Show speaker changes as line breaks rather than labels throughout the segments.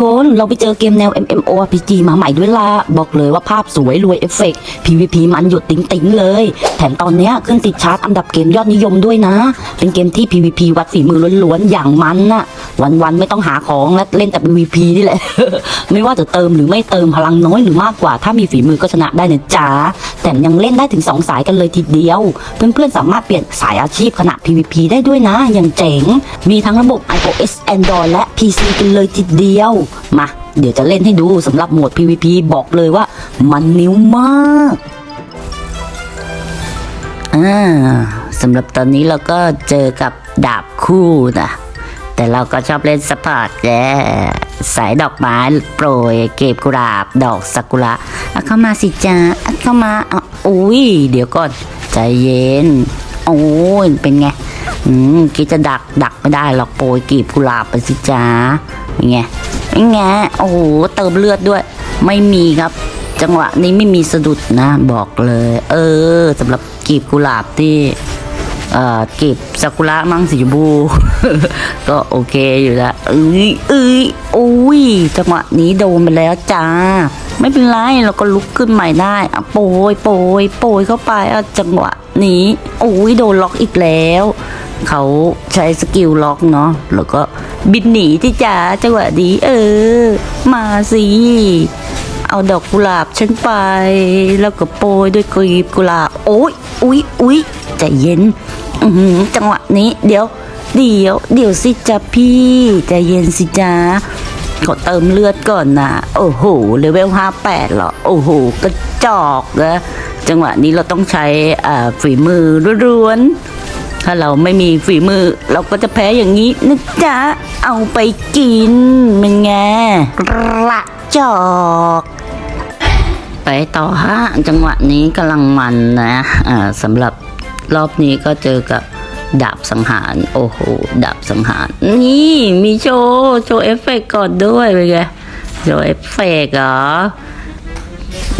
คนเราไปเจอเกมแนว MMORPG มาใหม่ด้วยล่ะ บอกเลยว่าภาพสวยรวยเอฟเฟกต์ PVP มันหยุดติ๋งๆเลย แถมตอนเนี้ยขึ้นติดชาร์ตอันดับเกมยอดนิยมด้วยนะ เป็นเกมที่ PVP วัดฝีมือล้วนๆ อย่างมันน่ะ วันๆ ไม่ต้องหาของและเล่นแต่ PVP นี่แหละ ไม่ว่าจะเติมหรือไม่เติมพลังน้อยหรือมากกว่า ถ้ามีฝีมือก็ชนะได้นะจ๊ะแถมยังเล่นได้ถึง 2 สายกันเลยทีเดียว เพื่อนๆสามารถเปลี่ยนสายอาชีพขณะ PVP ได้ด้วยนะอย่างเจ๋ง มีทั้งระบบ iOS Android และ PC กันเลยทีเดียวมา เดี๋ยวจะเล่นให้ดูสำหรับโหมด PVP บอกเลยว่า มันนิ้วมากอ่าสำหรับตอนนี้เราก็เจอกับดาบคู่นะ แต่เราก็ชอบเล่นสปอร์ตแย่สายดอกไม้โปรยเก็บกุหลาบ ดอกซากุระเข้ามาสิจ้าเข้ามาอ,อุ้ยเดี๋ยวก่อนใจเย็น โอ้ยเป็นไงอืมคิดจะดักดักไม่ได้หรอกโปรยกีบกุหลาบไปสิจ้าเป็นไง เป็นไงโอ้โหเติมเลือดด้วย ไม่มีครับ จังหวะนี้ไม่มีสะดุดนะ บอกเลย เออสำหรับกีบกุหลาบที่เอ่อเก็บซากุระมั่งสีชมพูก็โอเคอยู่ละเอ้ยเอ้ยอุ้ยจังหวะนี้โดนไปแล้วจ้า ไม่เป็นไรเราก็ลุกขึ้นใหม่ได้อะโปรยโปรยโปรยเข้าไปอะจังหวะนี้อุ้ยโดนล็อกอีกแล้ว เขาใช้สกิลล็อกเนาะแล้วก็ บินหนีที่จ้าจังหวะนี้เออ มาสิเอาดอกกุหลาบฉันไป แล้วก็โปรยด้วยกลีบกุหลาบโอ้ยอุ๊ยอุ๊ยใจเย็นอืจังหวะนี้ เดี๋ยว เดี๋ยว เดี๋ยวสิจ้ะพี่ใจเย็นสิจ้าขอเติมเลือดก่อนนะโอ้โหเลเวลห้าแปดเหรอโอ้โหกระจอกนะจังหวะนี้เราต้องใช้อ่าฝีมือล้วน ถ้าเราไม่มีฝีมือ เราก็จะแพ้อย่างนี้นะจ๊ะ เอาไปกินเป็นไงกระจอก ไปต่อฮะ จังหวะนี้กำลังมันนะอ่าสำหรับรอบนี้ก็เจอกับดาบสังหาร โอ้โหดาบสังหาร นี่มีโชว์โชว์เอฟเฟกต์ก่อนด้วยเป็นไงโชว์เอฟเฟกต์เหรอ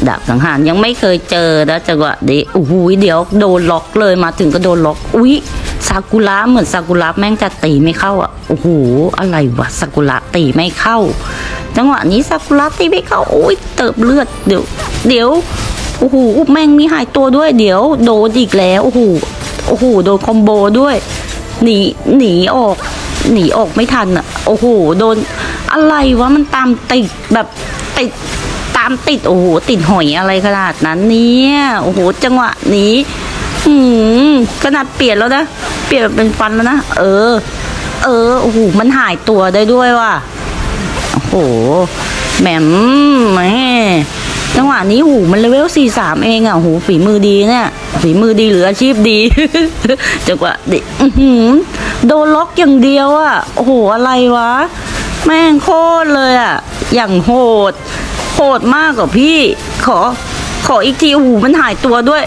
ดาบสังหารยังไม่เคยเจอนะจังหวะนี้โอ้โหเดี๋ยวโดนล็อกเลยมาถึงก็โดนล็อก อุ๊ย ซากุระเหมือนซากุระแม่งจะตีไม่เข้าอะโอ้โหอะไรวะซากุระตีไม่เข้า จังหวะนี้ซากุระตีไม่เข้าโอ้ยเติบเลือดเดี๋ยวเดี๋ยวโอ้โหแม่งมีหายตัวด้วยเดี๋ยวโดนอีกแล้วโอ้โหโอ้โหโดนคอมโบด้วย หนีหนีออก หนีออกไม่ทันอะโอ้โหโดนอะไรวะมันตามติดแบบติดตามติดโอ้โหติดหอยอะไรขนาดนั้นเนี่ยโอ้โหจังหวะนี้หืมขนาดเปลี่ยนแล้วนะ เปลี่ยนเป็นฟันแล้วนะ เออ เออ โอ้โห มันหายตัวได้ด้วยว่ะ โอ้โห แหมมแหมจังหวะนี้หูมันเลเวลสี่สามเองอะหูฝีมือดีเนี่ยฝีมือดีหรืออาชีพดีจังหวะดิอื้อหืโดนล็อกอย่างเดียวอะ โอ้โห อะไรวะ แม่งโคตรเลยอะ อย่างโหด โหดมากกว่าพี่ ขอ ขออีกที โอ้โห มันหายตัวด้วย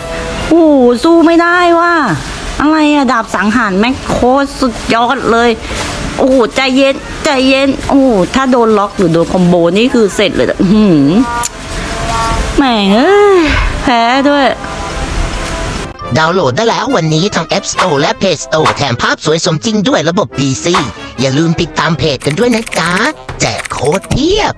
โอ้โห สู้ไม่ได้ว่ะ อะไรอะดาบสังหารแม่งโคตรสุดยอดเลย โอ้โหใจเย็นใจเย็น โอ้โหถ้าโดนล็อกหรือโดนคอมโบนี่คือเสร็จเลยอะอื้อหือแม่งเอ้แพ้ด้วย
ดาวน์โหลดได้แล้ววันนี้ทาง App Store และ Play Store แถมภาพสวยสมจริงด้วยระบบ PC อย่าลืมติดตามเพจกันด้วยนะจ๊ะแจกโค้ดเพียบ